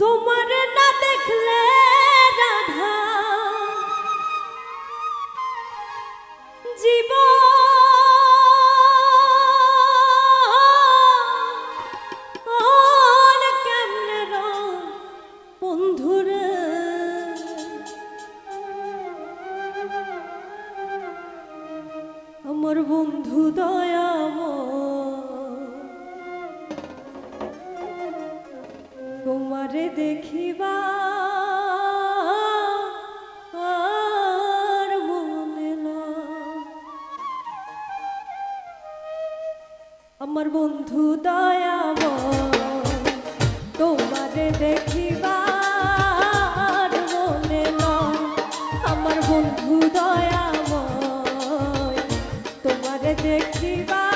তোমার না দেখলে তোমারে দেখিবা আমার বন্ধু দয়াম তোমারে দেখিবা মনে আমার বন্ধু দয়াম তোমারে দেখিবা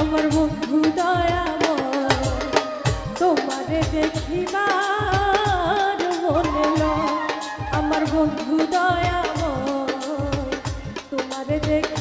আমার বন্ধু দয়াময় তোমারে দেখিবার মনে আমার বন্ধু দয়াময় তোমারে দেখিবার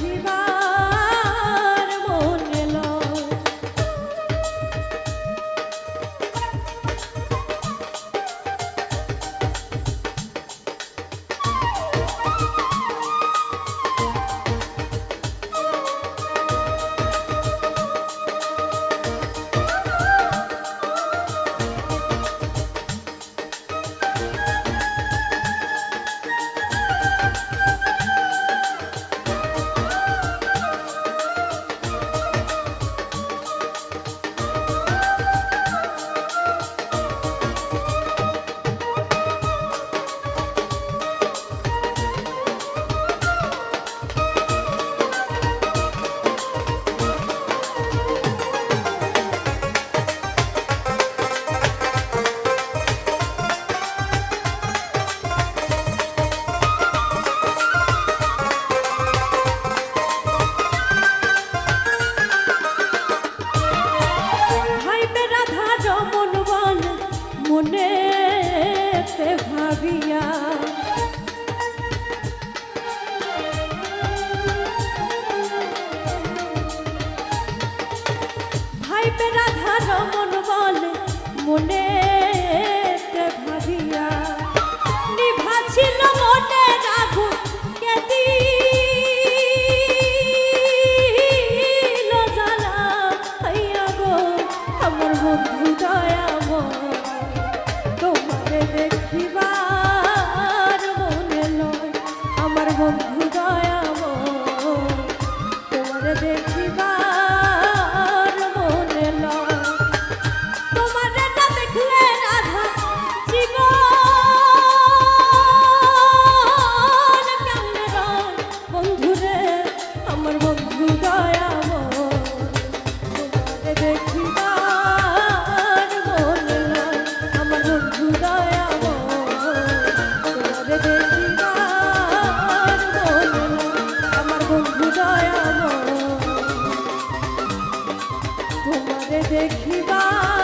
আছে ভাবিয়া। দেখিবার